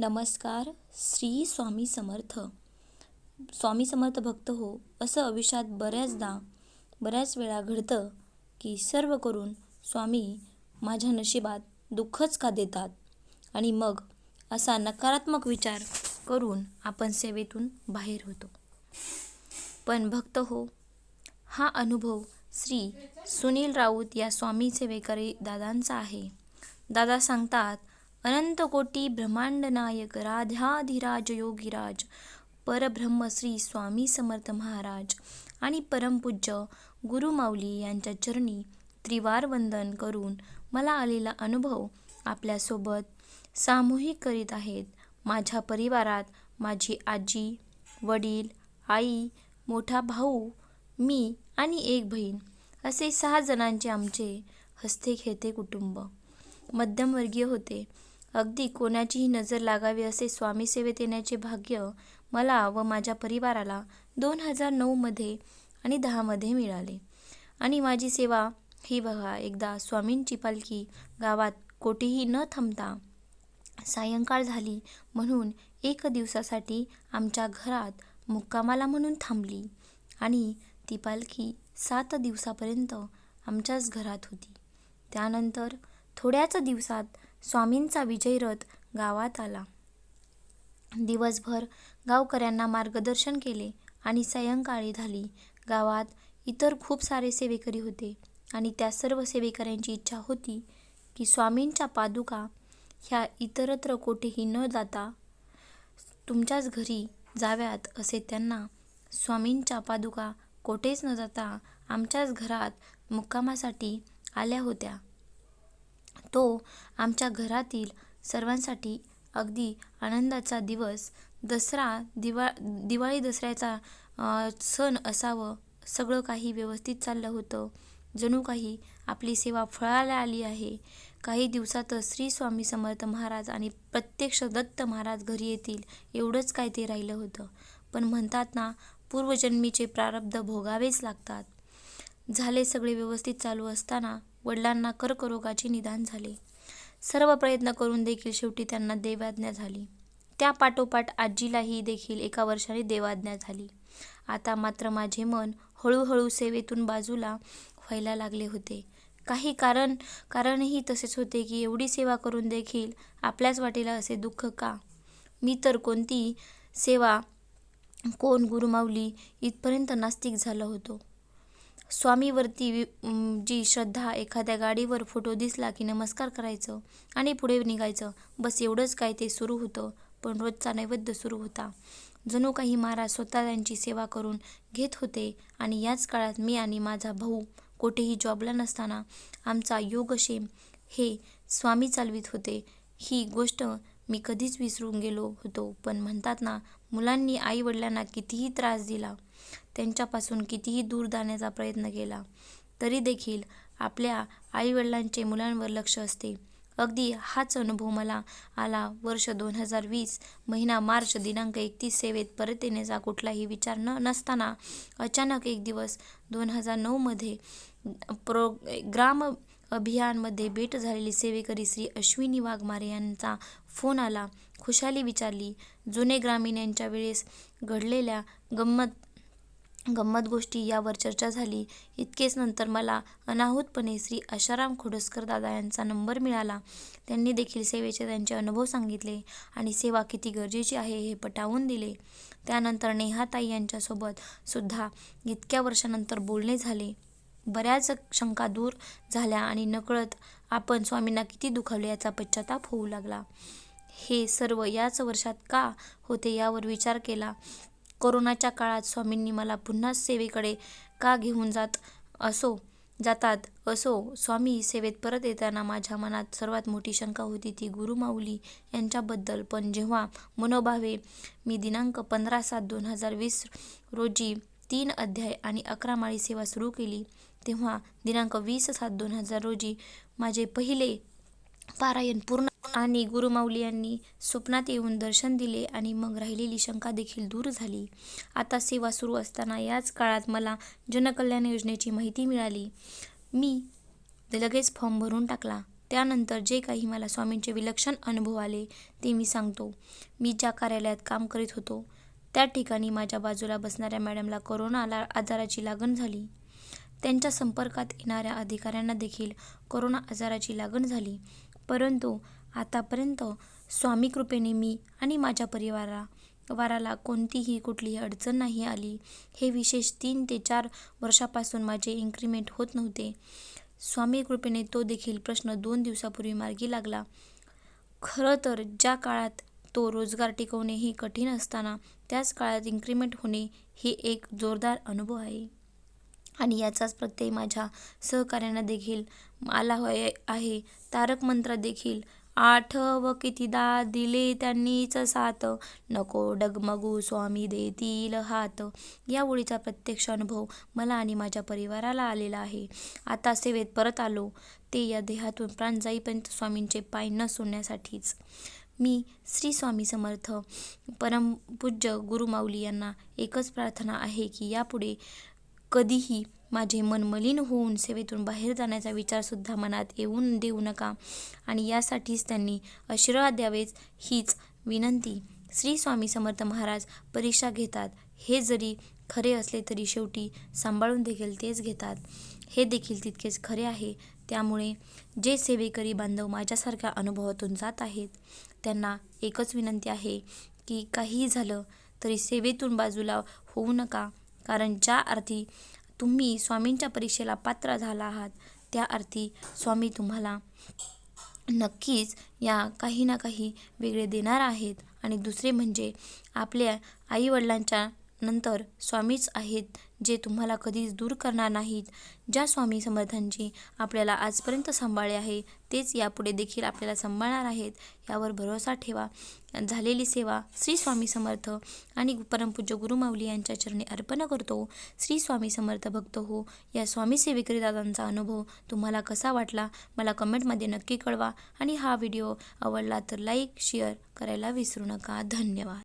नमस्कार श्री स्वामी समर्थ. स्वामी समर्थ भक्त हो असं आयुष्यात बऱ्याचदा बऱ्याच वेळा घडतं की सर्व करून स्वामी माझ्या नशिबात दुःखच का देतात? आणि मग असा नकारात्मक विचार करून आपण सेवेतून बाहेर होतो. पण भक्त हो हा अनुभव श्री सुनील राऊत या स्वामी सेवेकरी दादांचा आहे. दादा सांगतात अनंत कोटी ब्रह्मांड नायक राधाधिराज योगीराज परब्रह्म श्री स्वामी समर्थ महाराज आणि परमपूज्य गुरुमाऊली यांच्या चरणी त्रिवार वंदन करून मला आलेला अनुभव आपल्यासोबत सामूहिक करीत आहेत. माझ्या परिवारात माझी आजी वडील आई मोठा भाऊ मी आणि एक बहीण असे सहा जणांचे आमचे हस्ते खेळते कुटुंब. मध्यमवर्गीय होते. अगदी कोणाचीही नजर लागावी असे स्वामी सेवेत येण्याचे भाग्य मला व माझ्या परिवाराला दोन हजार नऊमध्ये आणि दहामध्ये मिळाले. आणि माझी सेवा ही बघा एकदा स्वामींची पालखी गावात कोठेही न थांबता सायंकाळ झाली म्हणून एक दिवसासाठी आमच्या घरात मुक्कामाला म्हणून थांबली आणि ती पालखी सात दिवसापर्यंत आमच्याच घरात होती. त्यानंतर थोड्याच दिवसात स्वामींचा विजय रथ गावात आला. दिवसभर गावकऱ्यांना मार्गदर्शन केले आणि सायंकाळी झाली. गावात इतर खूप सारे सेवेकरी होते आणि त्या सर्व सेवेकऱ्यांची इच्छा होती की स्वामींच्या पादुका ह्या इतरत्र कोठेही न जाता तुमच्याच घरी जाव्यात असे त्यांना स्वामींच्या पादुका कोठेच न जाता आमच्याच घरात मुक्कामासाठी आल्या होत्या. तो आमच्या घरातील सर्वांसाठी अगदी आनंदाचा दिवस. दसरा दिवा दिवाळी दसऱ्याचा सण असावं सगळं काही व्यवस्थित चाललं होतं. जणू काही आपली सेवा फळाला आली आहे. काही दिवसातच श्री स्वामी समर्थ महाराज आणि प्रत्यक्ष दत्त महाराज घरी येतील एवढंच काय ते राहिलं होतं. पण म्हणतात ना पूर्वजन्मीचे प्रारब्ध भोगावेच लागतात. झाले सगळे व्यवस्थित चालू असताना वडिलांना कर्करोगाचे निदान झाले. सर्व प्रयत्न करून देखील शेवटी त्यांना देवाज्ञा झाली. त्या पाठोपाठ आजीलाही देखील एका वर्षाने देवाज्ञा झाली. आता मात्र माझे मन हळूहळू सेवेतून बाजूला व्हायला लागले होते. काही कारण कारणही तसेच होते की एवढी सेवा करून देखील आपल्याच वाटेला असे दुःख का? मी तर कोणती सेवा कोण गुरुमावली इथपर्यंत नास्तिक झालो होतो. स्वामीवरती जी श्रद्धा एखाद्या गाडीवर फोटो दिसला की नमस्कार करायचं आणि पुढे निघायचं बस एवढंच काय ते सुरू होतं पण रोजचा नैवेद्य सुरू होता. जणू काही महाराज स्वतः त्यांची सेवा करून घेत होते आणि याच काळात मी आणि माझा भाऊ कोठेही जॉबला नसताना आमचा योगक्षेम हे स्वामी चालवित होते. ही गोष्ट मी कधीच विसरून गेलो होतो. पण म्हणतात ना मुलांनी आई वडिलांना कितीही त्रास दिला त्यांच्यापासून कितीही दूर जाण्याचा प्रयत्न केला तरी देखील आपल्या आईवडिलांचे मुलांवर लक्ष असते. अगदी हाच अनुभव मला आला वर्ष दोन हजार वीस महिना मार्च दिनांक एकतीस सेवेत परत येण्याचा कुठलाही विचार न नसताना अचानक एक दिवस दोन हजार नऊमध्ये प्रो ग्राम अभियानमध्ये भेट झालेली सेवेकरी श्री अश्विनी वाघमारे यांचा फोन आला. खुशाली विचारली जुने ग्रामीण यांच्या वेळेस घडलेल्या गंमत गंमत गोष्टी यावर चर्चा झाली. इतकेच नंतर मला अनाहूतपणे श्री आशाराम खोडसकर दादा यांचा नंबर मिळाला. त्यांनी देखील सेवेचे त्यांचे अनुभव सांगितले आणि सेवा किती गरजेची आहे हे पटावून दिले. त्यानंतर नेहाताई यांच्यासोबत सुद्धा इतक्या वर्षानंतर बोलणे झाले. बऱ्याच शंका दूर झाल्या आणि नकळत आपण स्वामींना किती दुखावले याचा पश्चाताप होऊ लागला. हे सर्व याच वर्षात का होते यावर विचार केला. कोरोनाच्या काळात स्वामींनी मला पुन्हा सेवेकडे का घेऊन जात असो जातात असो स्वामी सेवेत परत येताना माझ्या मनात सर्वात मोठी शंका होती ती गुरुमाऊली यांच्याबद्दल. पण जेव्हा मनोभावे मी दिनांक पंधरा सात दोन हजार वीस रोजी तीन अध्याय आणि अकरा माळी सेवा सुरू केली तेव्हा दिनांक वीस सात दोन हजार रोजी माझे पहिले पारायण पूर्ण आणि गुरुमाऊली यांनी स्वप्नात येऊन दर्शन दिले आणि मग राहिलेली शंका देखील दूर झाली. आता सेवा सुरू असताना याच काळात मला जनकल्याण योजनेची माहिती मिळाली. मी लगेच फॉर्म भरून टाकला. त्यानंतर जे काही मला स्वामींचे विलक्षण अनुभव आले ते मी सांगतो. मी ज्या कार्यालयात काम करीत होतो त्या ठिकाणी माझ्या बाजूला बसणाऱ्या मॅडमला कोरोना आला आजाराची लागण झाली. त्यांच्या संपर्कात येणाऱ्या अधिकाऱ्यांना देखील कोरोना आजाराची लागण झाली. परंतु आतापर्यंत स्वामी कृपेने मी आणि माझ्या परिवारा वाराला कोणतीही कुठलीही अडचण नाही आली. हे विशेष तीन ते चार वर्षापासून माझे इन्क्रीमेंट होत नव्हते. स्वामी कृपेने तो देखील प्रश्न दोन दिवसापूर्वी मार्गी लागला. खरं तर ज्या काळात तो रोजगार टिकवणे हे कठीण असताना त्याच काळात इन्क्रीमेंट होणे हे एक जोरदार अनुभव आहे. आणि याचाच प्रत्यय माझ्या सहकाऱ्यांना देखील आला होय आहे. तारक मंत्र देखील आठ व कितीदा दिले त्यांनीच सात नको डगमगू स्वामी देतील हात. या ओळीचा प्रत्यक्ष अनुभव मला आणि माझ्या परिवाराला आलेला आहे. आता सेवेत परत आलो. ते या देहातून प्राण जाईपर्यंत स्वामींचे पाय न सोडण्यासाठीच. मी श्री स्वामी समर्थ परमपूज्य गुरुमाऊली यांना एकच प्रार्थना आहे की यापुढे कधीही माझे मन मलिन होऊन सेवेतून बाहेर जाण्याचा विचारसुद्धा मनात येऊन देऊ नका. आणि यासाठीच त्यांनी आशीर्वाद द्यावेच हीच विनंती. श्री स्वामी समर्थ महाराज परीक्षा घेतात. हे जरी खरे असले तरी शेवटी सांभाळून देखील तेच घेतात. हे देखील तितकेच खरे आहे. त्यामुळे जे सेवेकरी बांधव माझ्यासारख्या अनुभवातून जात आहेत त्यांना एकच विनंती आहे की काहीही झालं तरी सेवेतून बाजूला होऊ नका. कारण ज्या अर्थी तुम्ही स्वामींच्या परीक्षेला पात्र झाला आहात त्या अर्थी स्वामी तुम्हाला नक्कीच या काही ना काही वेगळे देणार आहेत. आणि दुसरे म्हणजे आपल्या आईवडिलांच्या नंतर स्वामीच आहेत जे तुम्हाला कधीच दूर करणार नाहीत. ज्या स्वामी समर्थांची आपल्याला आजपर्यंत सांभाळले आहे तेच यापुढे देखील आपल्याला सांभाळणार आहेत. यावर भरोसा ठेवा. झालेली सेवा श्री स्वामी समर्थ आणि परमपूज्य गुरुमाऊली यांच्या चरणी अर्पण करतो. श्री स्वामी समर्थ भक्त हो या स्वामी सेवेकरी दादांचा अनुभव तुम्हाला कसा वाटला? मला कमेंटमध्ये नक्की कळवा. आणि हा व्हिडिओ आवडला तर लाईक शेअर करायला विसरू नका. धन्यवाद.